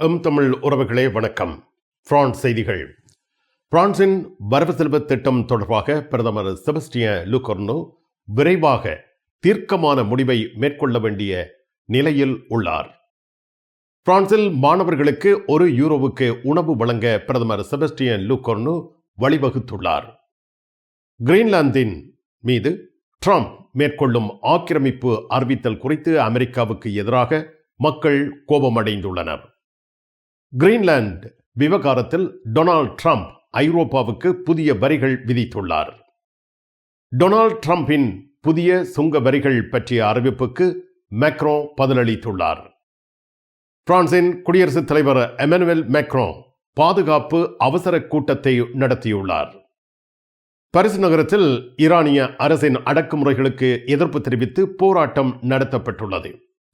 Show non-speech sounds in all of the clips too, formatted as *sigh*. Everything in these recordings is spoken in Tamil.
எம் தமிழ் உறவுகளே வணக்கம். பிரான்ஸ் செய்திகள். பிரான்சின் வரவு செலவு திட்டம் தொடர்பாக பிரதமர் செபஸ்டிய லுகொர்னோ விரைவாக தீர்க்கமான முடிவை மேற்கொள்ள வேண்டிய நிலையில் உள்ளார். பிரான்சில் மாணவர்களுக்கு ஒரு யூரோவுக்கு உணவு வழங்க பிரதமர் செபஸ்டியன் லுகொர்னோ வழிவகுத்துள்ளார். கிரீன்லாந்தின் மீது ட்ரம்ப் மேற்கொள்ளும் ஆக்கிரமிப்பு அறிவித்தல் குறித்து அமெரிக்காவுக்கு எதிராக மக்கள் கோபமடைந்துள்ளனர். கிரீன்லாந்து விவகாரத்தில் டொனால்ட் ட்ரம்ப் ஐரோப்பாவுக்கு புதிய வரிகள் விதித்துள்ளார். டொனால்ட் ட்ரம்பின் புதிய சுங்க வரிகள் பற்றிய அறிவிப்புக்கு மேக்ரோ பதிலளித்துள்ளார். பிரான்சின் குடியரசுத் தலைவர் எமனுவல் மேக்ரோ பாதுகாப்பு அவசர கூட்டத்தை நடத்தியுள்ளார். பரிசு நகரத்தில் ஈரானிய அரசின் அடக்குமுறைகளுக்கு எதிர்ப்பு தெரிவித்து போராட்டம் நடத்தப்பட்டுள்ளது.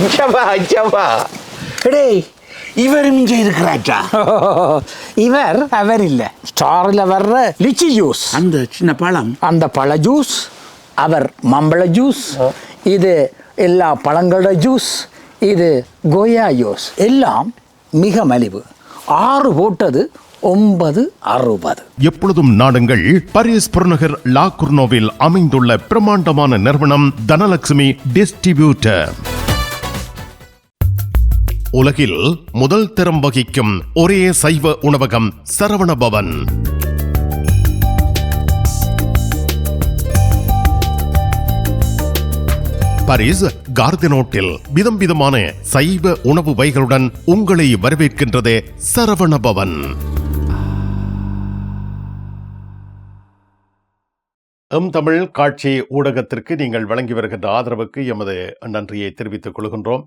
ஜவா ஜவா. டேய் இவரும் இங்கே இருக்கிறாச்சா *laughs* இவர் அவர் இல்லை. ஸ்டாரில் வர்ற லிச்சி ஜூஸ். அந்த சின்ன பழம். அந்த பழ ஜூஸ் அவர் மம்பழ ஜூஸ் இது எல்லா பழங்களோட ஜூஸ் இது கோயா ஜூஸ். எல்லாம் மிக மலிவு. ஆறு போட்டது ஒன்பது அறுபது. எப்பொழுதும் நாடுங்கள் பாரிஸ் புறநகர் லா குர்னோவில் அமைந்துள்ள பிரமாண்டமான நிறுவனம் தனலட்சுமி டிஸ்ட்ரிபியூட்டர். உலகில் முதல் தரம் வகிக்கும் ஒரே சைவ உணவகம் சரவண பவன். பாரிஸ் கார்தினோட்டில் விதம் விதமான சைவ உணவு வகைகளுடன் உங்களை வரவேற்கின்றது சரவண பவன். எம் தமிழ் காட்சி ஊடகத்திற்கு நீங்கள் வழங்கி வருகின்ற ஆதரவுக்கு எமது நன்றியை தெரிவித்துக் கொள்கின்றோம்.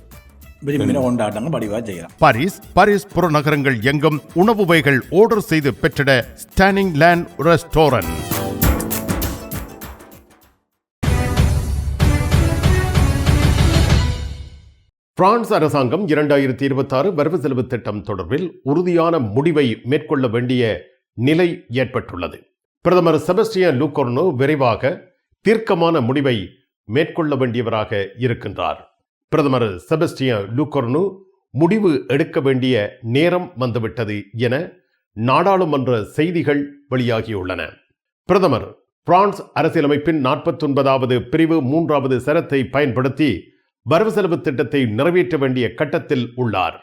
விரும்பின கொண்டாட்டங்கள் படிவா செய்யலாம். பாரிஸ் பாரிஸ் புறநகரங்கள் எங்கும் உணவு வகைகள் ஆர்டர் செய்து பெற்றிட ஸ்டானிங் லேண்ட் ரெஸ்டாரண்ட் பிரான்ஸ் அரசாங்கம் இரண்டாயிரத்தி இருபத்தி ஆறு வரவு செலவு திட்டம் தொடர்பில் உறுதியான முடிவை மேற்கொள்ள வேண்டிய நிலை ஏற்பட்டுள்ளது. பிரதமர் செபஸ்டியன் லூகோர்னோ விரைவாக தீர்க்கமான முடிவை மேற்கொள்ள வேண்டியவராக இருக்கின்றார். பிரதமர் செபஸ்டியன் லூகோர்னோ முடிவு எடுக்க வேண்டிய நேரம் வந்துவிட்டது என நாடாளுமன்ற செய்திகள் வெளியாகியுள்ளன. பிரதமர் பிரான்ஸ் அரசியலமைப்பின் நாற்பத்தொன்பதாவது பிரிவு மூன்றாவது சரத்தை பயன்படுத்தி வரவு செலவு திட்டத்தை நிறைவேற்ற வேண்டிய கட்டத்தில் உள்ளார்.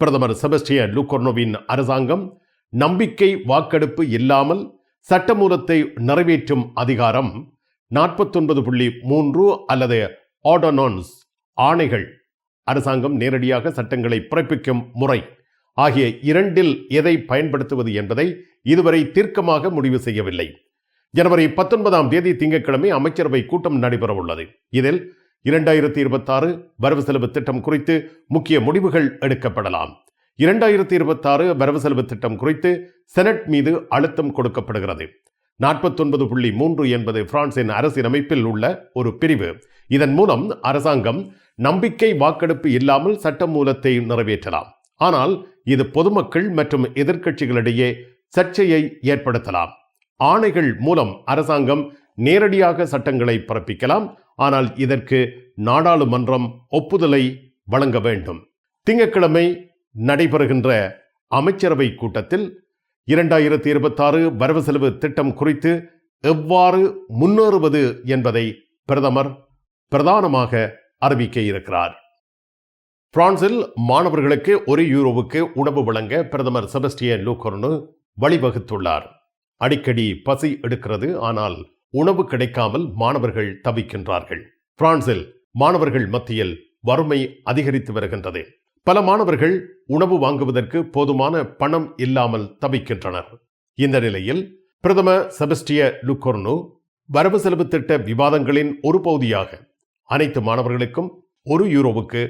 பிரதமர் செபஸ்டியன் லூகோர்னோவின் அரசாங்கம் நம்பிக்கை வாக்கெடுப்பு இல்லாமல் சட்டமூலத்தை நிறைவேற்றும் அதிகாரம் நாற்பத்தொன்பது புள்ளி மூன்று அல்லது ஆர்டனான்ஸ் ஆணைகள். அரசாங்கம் நேரடியாக சட்டங்களை பிறப்பிக்கும் முறை. ஆகிய இரண்டில் எதை பயன்படுத்துவது என்பதை இதுவரை தீர்க்கமாக முடிவு செய்யவில்லை. ஜனவரி பத்தொன்பதாம் தேதி திங்கட்கிழமை அமைச்சரவை கூட்டம் நடைபெறவுள்ளது. இதில் இரண்டாயிரத்தி இருபத்தாறு வரவு செலவு திட்டம் குறித்து முக்கிய முடிவுகள் எடுக்கப்படலாம். இரண்டாயிரத்தி இருபத்தாறு வரவு செலவு திட்டம் குறித்து செனட் மீது அழுத்தம் கொடுக்கப்படுகிறது. நாற்பத்தொன்பது புள்ளி மூன்று என்பது பிரான்சின் அரசியலமைப்பில் உள்ள ஒரு பிரிவு. இதன் மூலம் அரசாங்கம் நம்பிக்கை வாக்கெடுப்பு இல்லாமல் சட்ட மூலத்தை நிறைவேற்றலாம். ஆனால் இது பொதுமக்கள் மற்றும் எதிர்க்கட்சிகளிடையே சர்ச்சையை ஏற்படுத்தலாம். ஆணைகள் மூலம் அரசாங்கம் நேரடியாக சட்டங்களை பிறப்பிக்கலாம். ஆனால் இதற்கு நாடாளுமன்றம் ஒப்புதலை வழங்க வேண்டும். திங்கட்கிழமை நடைபெறுகின்ற அமைச்சரவை கூட்டத்தில் இரண்டாயிரத்தி இருபத்தாறு வரவு செலவு திட்டம் குறித்து எவ்வாறு முன்னேறுவது என்பதை பிரதமர் பிரதானமாக அறிவிக்க இருக்கிறார். பிரான்சில் மாணவர்களுக்கு ஒரு யூரோவுக்கு உணவு வழங்க பிரதமர் செபஸ்டியன் லூக்கர்னு வழிவகுத்துள்ளார். அடிக்கடி பசி எடுக்கிறது ஆனால் உணவு கிடைக்காமல் மாணவர்கள் தவிக்கின்றார்கள். பிரான்சில் மாணவர்கள் மத்தியில் வறுமை அதிகரித்து வருகின்றது. பல மாணவர்கள் உணவு வாங்குவதற்கு போதுமான பணம் இல்லாமல் தவிக்கின்றனர். இந்த நிலையில் பிரதமர் செபஸ்டிய லுக்கோர்னு வரவு செலவு திட்ட விவாதங்களின் ஒரு பகுதியாக அனைத்து மாணவர்களுக்கும் ஒரு யூரோவுக்கு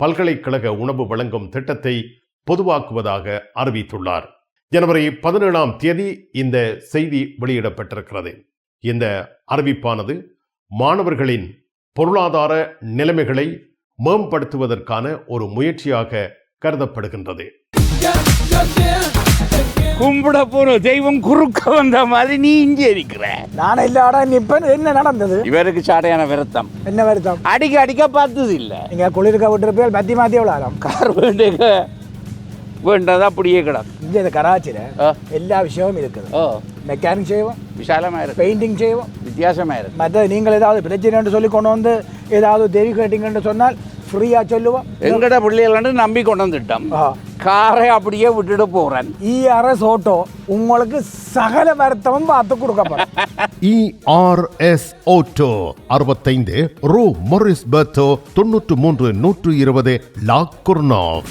பல்கலைக்கழக உணவு வழங்கும் திட்டத்தை பொதுவாக்குவதாக அறிவித்துள்ளார். ஜனவரி பதினேழாம் தேதி இந்த செய்தி வெளியிடப்பட்டிருக்கிறது. இந்த அறிவிப்பானது மாணவர்களின் பொருளாதார நிலைமைகளை மேம்படுத்துவதற்கான ஒரு முயற்சியாக கருதப்படுகின்றது. கும்பிட போற தெய்வம் குறுக்க வந்த மாதிரி நீ இங்கே இருக்கிற. நான் இல்லாடா நிப்பேன் என்ன நடந்தது? இவருக்கு சாடையான விரத்தம். என்ன வருத்தம்? அடிக்க அடிக்க பார்த்தது இல்ல நீங்க குளிர்க்க விட்டுருப்பேன் மத்தி மாத்தி விளாடும் கார் வேண்டுக வேண்டது அப்படியே கிடக்கு. இங்க இந்த கராச்சியில. எல்லா விஷயமும் இருக்குது. மெக்கானிக் செய்வோம் விசாலமா இருக்கு. பெயிண்டிங் செய்வோம். வித்தியாசமா இருக்கு. மற்ற நீங்கள் ஏதாவது பிரச்சனைன்னு சொல்லி கொண்டு வந்து ஏதாவது தேவி கேட்டீங்கன்னு சொன்னால் ஃப்ரீயா சொல்லுவோம். எங்கட பிள்ளைகள் நம்பி கொண்டு வந்துட்டோம். காரை அப்படியே விட்டுட்டு போறேன். இஆர்எஸ் ஓட்டோ உங்களுக்கு சகல வருத்தமும் பார்த்து கொடுக்கப்படும் இஆர்எஸ் ஓட்டோ அறுபத்தைந்து ரூ மொரிஸ் பெர்த்தோ தொன்னூற்று மூன்று நூற்று இருபது லா குர்னாவ்.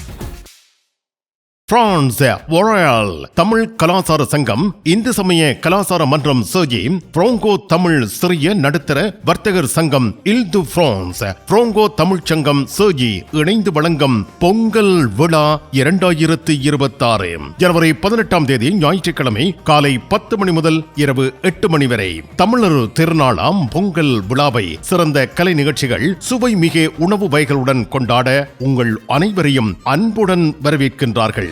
பிரான்ஸ் ஒராயல் தமிழ் கலாசார சங்கம். இந்து சமய கலாசார மன்றம் சர்ஜி புரோங்கோ தமிழ் சிறிய நடுத்தர வர்த்தகர் சங்கம் இல்து பிரான்ஸ் புரோங்கோ தமிழ் சங்கம் சர்ஜி இணைந்து வழங்கும் பொங்கல் விழா இரண்டாயிரத்து இருபத்தாறு. ஜனவரி பதினெட்டாம் தேதி ஞாயிற்றுக்கிழமை காலை பத்து மணி முதல் இரவு எட்டு மணி வரை தமிழர் திருநாளாம் பொங்கல் விழாவை சிறந்த கலை நிகழ்ச்சிகள் சுவை மிகு உணவு வகைகளுடன் கொண்டாட உங்கள் அனைவரையும் அன்புடன் வரவேற்கின்றார்கள்.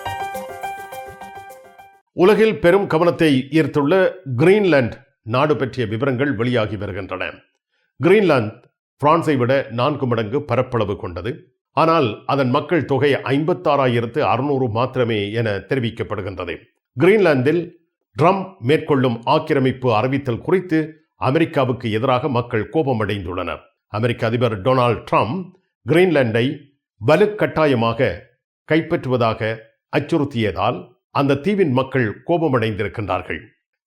உலகில் பெரும் கவனத்தை ஈர்த்துள்ள கிரீன்லாந்து நாடு பற்றிய விவரங்கள் வெளியாகி வருகின்றன. கிரீன்லாந்து பிரான்ஸை விட நான்கு மடங்கு பரப்பளவு கொண்டது. ஆனால் அதன் மக்கள் தொகை ஐம்பத்தாறாயிரத்து அறுநூறு மாத்திரமே என தெரிவிக்கப்படுகின்றது. கிரீன்லாந்தில் ட்ரம் மேற்கொள்ளும் ஆக்கிரமிப்பு அறிவித்தல் குறித்து அமெரிக்காவுக்கு எதிராக மக்கள் கோபமடைந்துள்ளனர். அமெரிக்க அதிபர் டொனால்ட் ட்ரம்ப் கிரீன்லாண்டை வலுக்கட்டாயமாக கைப்பற்றுவதாக அச்சுறுத்தியதால் அந்த தீவின் மக்கள் கோபமடைந்திருக்கின்றார்கள்.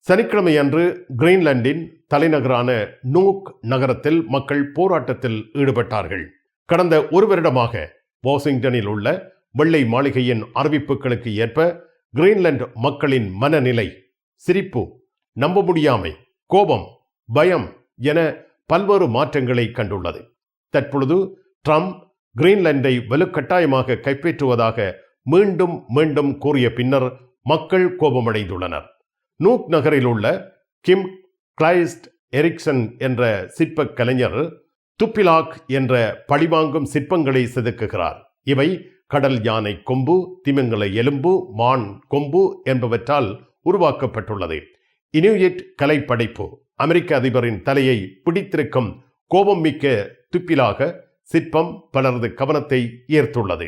சனிக்கிழமை அன்று கிரீன்லாண்டின் தலைநகரான நூக் நகரத்தில் மக்கள் போராட்டத்தில் ஈடுபட்டார்கள். கடந்த ஒரு வருடமாக வாஷிங்டனில் உள்ள வெள்ளை மாளிகையின் அறிவிப்புகளுக்கு ஏற்ப கிரீன்லாந்து மக்களின் மனநிலை சிரிப்பு நம்ப முடியாமை கோபம் பயம் என பல்வேறு மாற்றங்களை கண்டுள்ளது. தற்பொழுது ட்ரம்ப் கிரீன்லாண்டை வலுக்கட்டாயமாக கைப்பற்றுவதாக மீண்டும் மீண்டும் கூறிய பின்னர் மக்கள் கோபமடைந்துள்ளனர். நூக் நகரில் உள்ள கிம் கிளைஸ்ட் எரிக்சன் என்ற சிற்பக் கலைஞர் துப்பிலாக் என்ற பழிவாங்கும் சிற்பங்களை செதுக்குகிறார். இவை கடல் யானை கொம்பு திமிங்கல எலும்பு மான் கொம்பு என்பவற்றால் உருவாக்கப்பட்டுள்ளது. இனுயிட் கலைப்படைப்பு அமெரிக்க அதிபரின் தலையை பிடித்திருக்கும் கோபம் மிக்க துப்பிலாக சிற்பம் பலரது கவனத்தை ஈர்த்துள்ளது.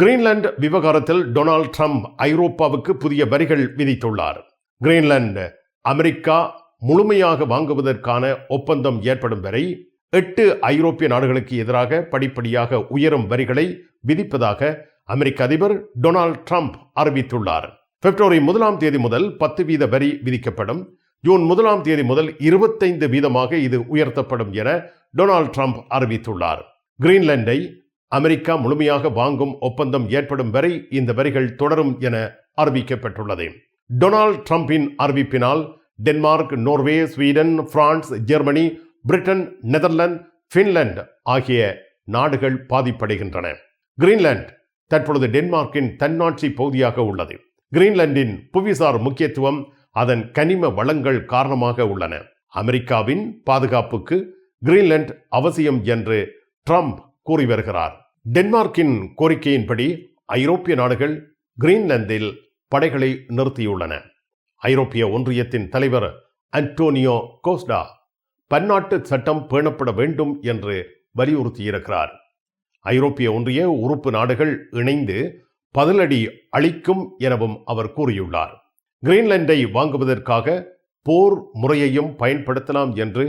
கிரீன்லாந்து விவகாரத்தில் டொனால்ட் ட்ரம்ப் ஐரோப்பாவுக்கு புதிய வரிகள் விதித்துள்ளார். கிரீன்லாந்து அமெரிக்கா முழுமையாக வாங்குவதற்கான ஒப்பந்தம் ஏற்படும் வரை எட்டு ஐரோப்பிய நாடுகளுக்கு எதிராக படிப்படியாக உயரும் வரிகளை விதிப்பதாக அமெரிக்க அதிபர் டொனால்ட் ட்ரம்ப் அறிவித்துள்ளார். பிப்ரவரி முதலாம் தேதி முதல் பத்து வீத வரி விதிக்கப்படும். ஜூன் முதலாம் தேதி முதல் இருபத்தைந்து வீதமாக இது உயர்த்தப்படும் என டொனால்ட் ட்ரம்ப் அறிவித்துள்ளார். கிரீன்லாண்டை அமெரிக்கா முழுமையாக வாங்கும் ஒப்பந்தம் ஏற்படும் வரை இந்த வரிகள் தொடரும் என அறிவிக்கப்பட்டுள்ளது. டொனால்ட் ட்ரம்பின் அறிவிப்பினால் Denmark Norway Sweden France Germany Britain Netherlands Finland ஆகிய நாடுகள் பாதிப்படைகின்றன. கிரீன்லாந்து தற்பொழுது டென்மார்க்கின் தன்னாட்சி பகுதியாக உள்ளது. கிரீன்லாந்தின் புவிசார் முக்கியத்துவம் அதன் கனிம வளங்கள் காரணமாக உள்ளன. அமெரிக்காவின் பாதுகாப்புக்கு கிரீன்லாந்து அவசியம் என்று ட்ரம்ப் கூறி வருகிறார். டென்மார்க்கின் கோரிக்கையின்படி ஐரோப்பிய நாடுகள் கிரீன்லாந்தில் படைகளை நிறுத்தியுள்ளன. ஐரோப்பிய ஒன்றியத்தின் தலைவர் அன்டோனியோ கோஸ்டா பன்னாட்டு சட்டம் பேணப்பட வேண்டும் என்று வலியுறுத்தியிருக்கிறார். ஐரோப்பிய ஒன்றிய உறுப்பு நாடுகள் இணைந்து பதிலடி அளிக்கும் எனவும் அவர் கூறியுள்ளார். கிரீன்லாண்டை வாங்குவதற்காக போர் முறையையும் பயன்படுத்தலாம் என்று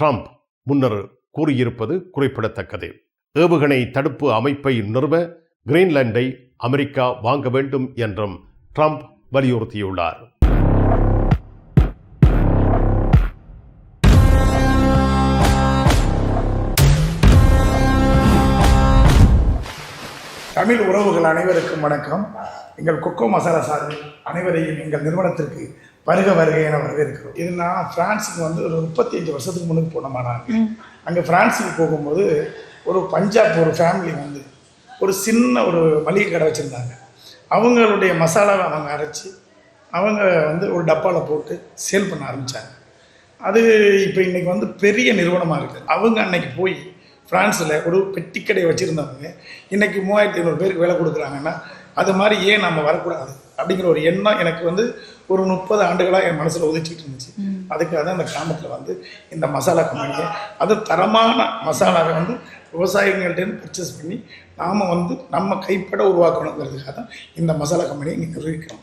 ட்ரம்ப் முன்னர் கூறியிருப்பது குறிப்பிடத்தக்கது. ஏவுகணை தடுப்பு அமைப்பை நிறுவ கிரீன்லாந்தை அமெரிக்கா வாங்க வேண்டும் என்றும் ட்ரம்ப் வலியுறுத்தியுள்ளார். தமிழ் உறவுகள் அனைவருக்கும் வணக்கம். எங்கள் கொக்கோ மசாலா சார்பில் அனைவரையும் எங்கள் நிறுவனத்திற்கு வருக வருக என வரவேற்கிறோம். இது நான் பிரான்ஸுக்கு வந்து ஒரு முப்பத்தி அஞ்சு வருஷத்துக்கு முன்னுக்கு நான் அங்கே பிரான்ஸுக்கு போகும்போது ஒரு பஞ்சாப் ஒரு ஃபேமிலி வந்து ஒரு சின்ன ஒரு மளிகை கடை வச்சுருந்தாங்க. அவங்களுடைய மசாலாவை அவங்க அரைச்சி அவங்க வந்து ஒரு டப்பாவில் போட்டு சேல் பண்ண ஆரம்பித்தாங்க அது இப்போ இன்னைக்கு வந்து பெரிய நிறுவனமாக இருக்குது அவங்க அன்னைக்கு போய் ஃப்ரான்ஸில் ஒரு பெட்டி கடையை வச்சுருந்தவங்க இன்னைக்கு மூவாயிரத்தி ஐநூறு பேருக்கு வேலை கொடுக்குறாங்கன்னா அது மாதிரி ஏன் நம்ம வரக்கூடாது அப்படிங்கிற ஒரு எண்ணம் எனக்கு வந்து ஒரு முப்பது ஆண்டுகளாக என் மனசில் உதிச்சிட்டு இருந்துச்சு. அதுக்காக தான் இந்த கிராமத்தில் வந்து இந்த மசாலா கம்பெனியை அது தரமான மசாலாவை வந்து விவசாயிகள்கிட்ட பர்ச்சேஸ் பண்ணி நாம் வந்து நம்ம கைப்பட உருவாக்கணுங்கிறதுக்காக தான் இந்த மசாலா கம்பெனியை இங்கே நிர்வகிக்கிறோம்.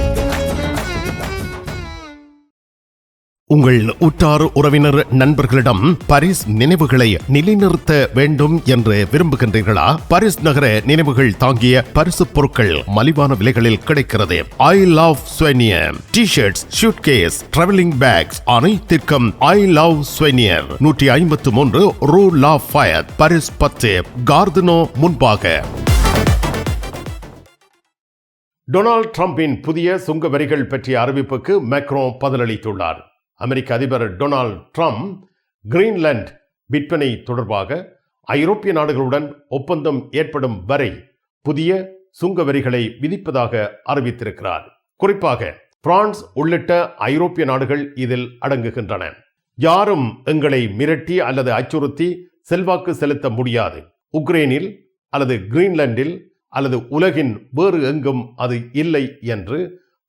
உங்கள் உற்றார் உறவினர் நண்பர்களிடம் பரிஸ் நினைவுகளை நிலைநிறுத்த வேண்டும் என்று விரும்புகின்றீர்களா? பரிஸ் நகர நினைவுகள் தாங்கிய பரிசு பொருட்கள் மலிவான விலைகளில் கிடைக்கிறது. I love souvenir T shirts suitcase travelling bags அனைத்திற்கும் ஐ லவ் ஸ்வெனியர் நூற்றி ஐம்பத்து மூன்று ரூ லா ஃபயர் பரிஸ் பத்து. கார்தனோ முன்பாக. டொனால்ட் ட்ரம்பின் புதிய சுங்க வரிகள் பற்றிய அறிவிப்புக்கு மேக்ரோ பதிலளித்துள்ளார். அமெரிக்க அதிபர் டொனால்ட் ட்ரம்ப் கிரீன்லாண்ட் விற்பனை தொடர்பாக ஐரோப்பிய நாடுகளுடன் ஒப்பந்தம் ஏற்படும் வரை புதிய சுங்க வரிகளை விதிப்பதாக அறிவித்திருக்கிறார். குறிப்பாக பிரான்ஸ் உள்ளிட்ட ஐரோப்பிய நாடுகள் இதில் அடங்குகின்றன. யாரும் எங்களை மிரட்டி அல்லது அச்சுறுத்தி செல்வாக்கு செலுத்த முடியாது. உக்ரைனில் அல்லது கிரீன்லாண்டில் அல்லது உலகின் வேறு எங்கும் அது இல்லை என்று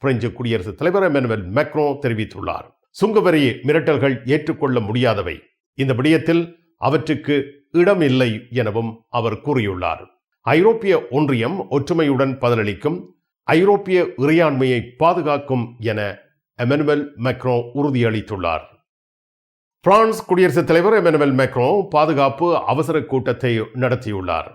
பிரெஞ்சு குடியரசுத் தலைவர் மெனுவல் மேக்ரோ தெரிவித்துள்ளார். சுங்கவரி மிரட்டல்கள் ஏற்றுக்கொள்ள முடியாதவை. இந்த விடயத்தில் அவற்றுக்கு இடமில்லை எனவும் அவர் கூறியுள்ளார். ஐரோப்பிய ஒன்றியம் ஒற்றுமையுடன் பதிலளிக்கும் ஐரோப்பிய இறையாண்மையை பாதுகாக்கும் என எமனுவல் மெக்ரோ உறுதியளித்துள்ளார். பிரான்ஸ் குடியரசுத் தலைவர் எமனுவல் மேக்ரோ பாதுகாப்பு அவசர கூட்டத்தை நடத்தியுள்ளார்.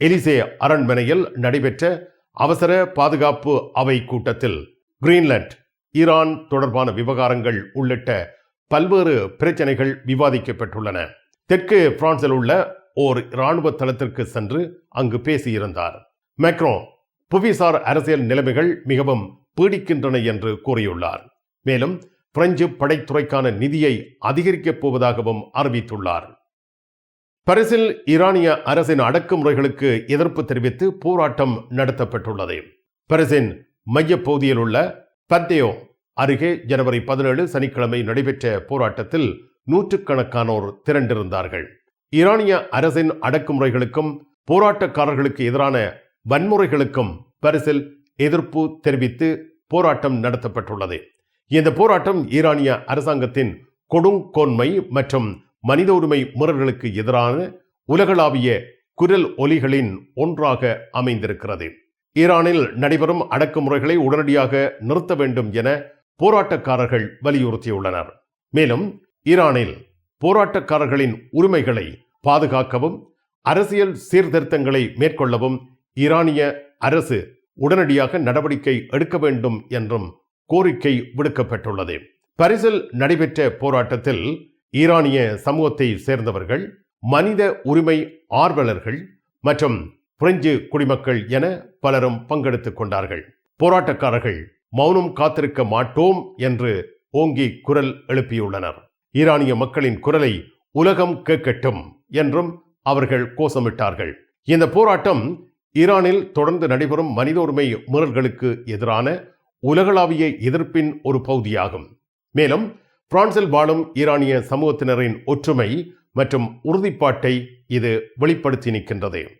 எலிசே அரண்மனையில் நடைபெற்ற அவசர பாதுகாப்பு அவை கூட்டத்தில் கிரீன்லாந்து ஈரான் தொடர்பான விவகாரங்கள் உள்ளிட்ட பல்வேறு பிரச்சனைகள் விவாதிக்கப்பட்டுள்ளன. தெற்கு பிரான்சில் உள்ள ஓர் இராணுவ தளத்திற்கு சென்று அங்கு பேசியிருந்தார். மேக்ரோ புவிசார் அரசியல் நிலைமைகள் மிகவும் பீடிக்கின்றன என்று கூறியுள்ளார். மேலும் பிரெஞ்சு படைத்துறைக்கான நிதியை அதிகரிக்கப் போவதாகவும் அறிவித்துள்ளார். பரிசில் ஈரானிய அரசின் அடக்குமுறைகளுக்கு எதிர்ப்பு தெரிவித்து போராட்டம் நடத்தப்பட்டுள்ளது. பரிசின் மையப்பகுதியில் உள்ள பத்தேயோ அருகே ஜனவரி பதினேழு சனிக்கிழமை நடைபெற்ற போராட்டத்தில் நூற்றுக்கணக்கானோர் திரண்டிருந்தார்கள். ஈரானிய அரசின் அடக்குமுறைகளுக்கும் போராட்டக்காரர்களுக்கு எதிரான வன்முறைகளுக்கும் பரிசில் எதிர்ப்பு தெரிவித்து போராட்டம் நடத்தப்பட்டுள்ளது. இந்த போராட்டம் ஈரானிய அரசாங்கத்தின் கொடுங்கோன்மை மற்றும் மனித உரிமை முறைகளுக்கு எதிரான உலகளாவிய குரல் ஒலிகளின் ஒன்றாக அமைந்திருக்கிறது. ஈரானில் நடைபெறும் அடக்குமுறைகளை உடனடியாக நிறுத்த வேண்டும் என போராட்டக்காரர்கள் வலியுறுத்தியுள்ளனர். மேலும் ஈரானில் போராட்டக்காரர்களின் உரிமைகளை பாதுகாக்கவும் அரசியல் சீர்திருத்தங்களை மேற்கொள்ளவும் ஈரானிய அரசு உடனடியாக நடவடிக்கை எடுக்க வேண்டும் என்றும் கோரிக்கை விடுக்கப்பட்டுள்ளது. பரிசில் நடைபெற்ற போராட்டத்தில் ஈரானிய சமூகத்தை சேர்ந்தவர்கள் மனித உரிமை ஆர்வலர்கள் மற்றும் பிரெஞ்சு குடிமக்கள் என பலரும் பங்கெடுத்துக் கொண்டார்கள். போராட்டக்காரர்கள் மௌனம் காத்திருக்க மாட்டோம் என்று ஓங்கி குரல் எழுப்பியுள்ளனர். ஈரானிய மக்களின் குரலை உலகம் கேட்கட்டும் என்றும் அவர்கள் கோஷமிட்டார்கள். இந்த போராட்டம் ஈரானில் தொடர்ந்து நடைபெறும் மனித உரிமை மீறல்களுக்கு எதிரான உலகளாவிய எதிர்ப்பின் ஒரு பகுதியாகும். மேலும் பிரான்சில் வாழும் ஈரானிய சமூகத்தினரின் ஒற்றுமை மற்றும் உறுதிப்பாட்டை இது வெளிப்படுத்தி நிற்கின்றது.